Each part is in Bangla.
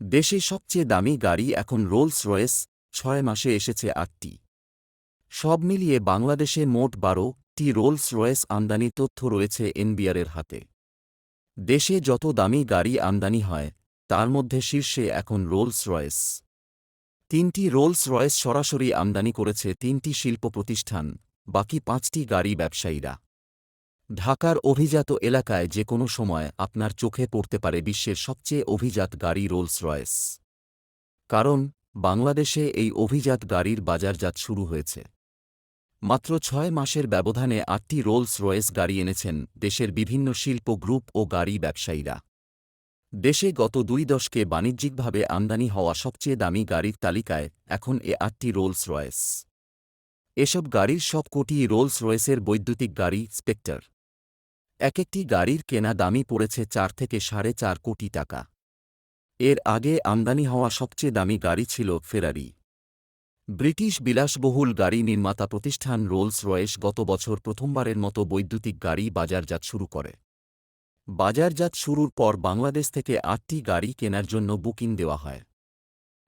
দেশে সবচেয়ে দামি গাড়ি এখন রোলস রয়েস ছয় মাসে এসেছে আটটি। সব মিলিয়ে বাংলাদেশে মোট বারো টি রোলস রয়েস আমদানি তথ্য রয়েছে এনবিআরের হাতে। দেশে যত দামি গাড়ি আমদানি হয়, তার মধ্যে শীর্ষে এখন রোলস রয়েস তিনটি রোলস রয়েস সরাসরি আমদানি করেছে তিনটি শিল্প প্রতিষ্ঠান, বাকি পাঁচটি গাড়ি ব্যবসায়ীরা। ঢাকার অভিজাত এলাকায় যে কোনো সময় আপনার চোখে পড়তে পারে বিশ্বের সবচেয়ে অভিজাত গাড়ি রোলস রয়েস কারণ, বাংলাদেশে এই অভিজাত গাড়ির বাজারজাত শুরু হয়েছে। মাত্র ছয় মাসের ব্যবধানে আটটি রোলস রয়েস গাড়ি এনেছেন দেশের বিভিন্ন শিল্প গ্রুপ ও গাড়ি ব্যবসায়ীরা। দেশে গত দুই দশকে বাণিজ্যিকভাবে আমদানি হওয়া সবচেয়ে দামি গাড়ির তালিকায় এখন এ আটটি রোলস রয়েস এসব গাড়ির সব কোটি রোলস রয়েসের বৈদ্যুতিক গাড়ি স্পেক্টার এক একটি গাড়ির কেনা দামি পড়েছে চার থেকে সাড়ে চার কোটি টাকা। এর আগে আমদানি হওয়া সবচেয়ে দামি গাড়ি ছিল ফেরারি। ব্রিটিশ বিলাসবহুল গাড়ি নির্মাতা প্রতিষ্ঠান রোলস রয়েস গত বছর প্রথমবারের মতো বৈদ্যুতিক গাড়ি বাজারজাত শুরু করে। বাজারজাত শুরুর পর বাংলাদেশ থেকে আটটি গাড়ি কেনার জন্য বুকিং দেওয়া হয়।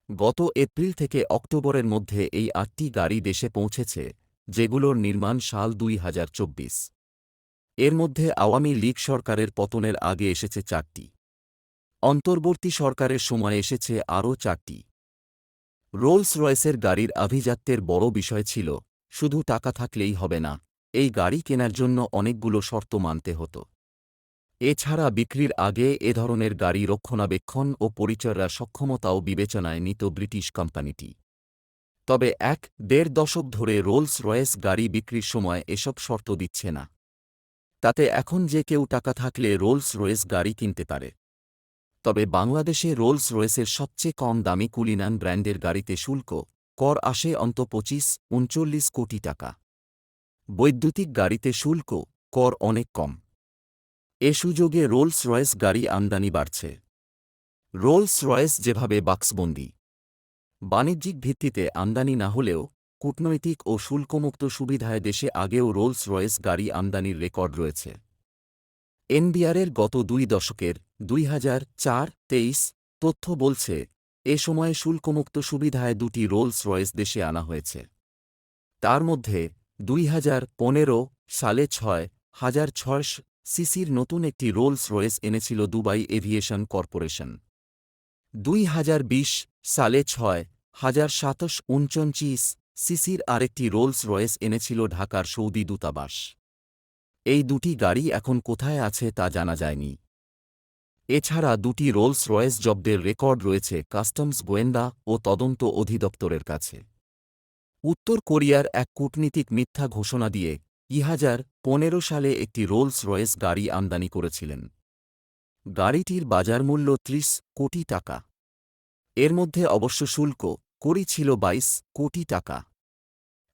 গত এপ্রিল থেকে অক্টোবরের মধ্যে এই আটটি গাড়ি দেশে পৌঁছেছে, যেগুলোর নির্মাণ সাল দুই হাজার চব্বিশ। এর মধ্যে আওয়ামী লীগ সরকারের পতনের আগে এসেছে চারটি। অন্তর্বর্তী সরকারের সময় এসেছে আরও চারটি। রোলস রয়েসের গাড়ির আভিজাত্যের বড় বিষয় ছিল, শুধু টাকা থাকলেই হবে না, এই গাড়ি কেনার জন্য অনেকগুলো শর্ত মানতে হতো। এছাড়া বিক্রির আগে এ ধরনের গাড়ি রক্ষণাবেক্ষণ ও পরিচর্যা সক্ষমতাও বিবেচনায় নিত ব্রিটিশ কোম্পানিটি। তবে এক দেড় দশক ধরে রোলস রয়েস গাড়ি বিক্রির সময় এসব শর্ত দিচ্ছে না। তাতে এখন যে কেউ টাকা থাকলে রোলস রয়েস গাড়ি কিনতে পারে। তবে বাংলাদেশে রোলস রয়েসের সবচেয়ে কম দামি কুলিনান ব্র্যান্ডের গাড়িতে শুল্ক কর আসে অন্ত পঁচিশ, উনচল্লিশ কোটি টাকা। বৈদ্যুতিক গাড়িতে শুল্ক কর অনেক কম। এ সুযোগে রোলস রয়েস গাড়ি আমদানি বাড়ছে। রোলস রয়েস যেভাবে বাক্সবন্দি। বাণিজ্যিক ভিত্তিতে আমদানি না হলেও কূটনৈতিক ও শুল্কমুক্ত সুবিধায় দেশে আগেও রোলস রয়েস গাড়ি আমদানির রেকর্ড রয়েছে। এনবিআরের গত দুই দশকের দুই হাজার চার তেইশ তথ্য বলছে, এ সময়ে শুল্কমুক্ত সুবিধায় দুটি রোলস রয়েস দেশে আনা হয়েছে। তার মধ্যে দুই হাজার পনেরো সালে ছয় হাজার ছয় সিসির নতুন একটি রোলস রয়েস এনেছিল দুবাই এভিয়েশন কর্পোরেশন। দুই হাজার বিশ সালে ছয় হাজার সাতশ উনচঞ্চিশ সিসির আরেকটি রোলস রয়েস এনেছিল ঢাকার সৌদি দূতাবাস। এই দুটি গাড়ি এখন কোথায় আছে তা জানা যায়নি। এছাড়া দুটি রোলস রয়েস জব্দের রেকর্ড রয়েছে কাস্টমস গোয়েন্দা ও তদন্ত অধিদপ্তরের কাছে। উত্তর কোরিয়ার এক কূটনীতিক মিথ্যা ঘোষণা দিয়ে ইহাজার পনেরো সালে একটি রোলস রয়েস গাড়ি আমদানি করেছিলেন। গাড়িটির বাজার মূল্য ত্রিশ কোটি টাকা। এর মধ্যে অবশ্য শুল্ক করি ছিল বাইশ কোটি টাকা।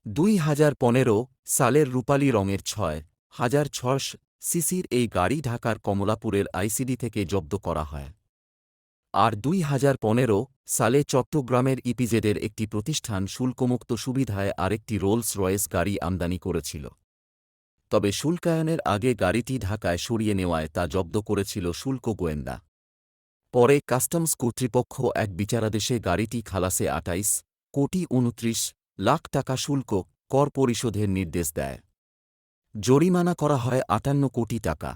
দুই হাজার পনেরো সালের রূপালী রঙের ছয় হাজার ছশ সিসির এই গাড়ি ঢাকার কমলাপুরের আইসিডি থেকে জব্দ করা হয়। আর দুই হাজার পনেরো সালে চট্টগ্রামের ইপিজেডের একটি প্রতিষ্ঠান শুল্কমুক্ত সুবিধায় আরেকটি রোলস রয়েস গাড়ি আমদানি করেছিল। তবে শুল্কায়নের আগে গাড়িটি ঢাকায় সরিয়ে নেওয়ায় তা জব্দ করেছিল শুল্ক গোয়েন্দা। পরে কাস্টমস কর্তৃপক্ষ এক বিচারাদেশে গাড়িটি খালাসে আটাইশ কোটি উনত্রিশ লাখ টাকা শুল্ক কর পরিশোধের নির্দেশ দেয়। জরিমানা করা হয় আটান্ন কোটি টাকা।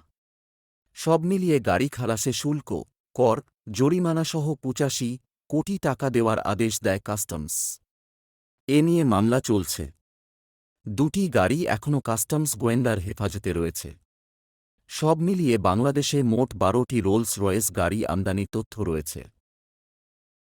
সব মিলিয়ে গাড়ি খালাসে শুল্ক কর, জরিমানাসহ পঁচাশি কোটি টাকা দেওয়ার আদেশ দেয় কাস্টমস। এ নিয়ে মামলা চলছে। দুটি গাড়ি এখনও কাস্টমস গোয়েন্দার হেফাজতে রয়েছে। সব মিলিয়ে বাংলাদেশে মোট বারোটি রোলস রয়েস গাড়ি আমদানি তথ্য রয়েছে।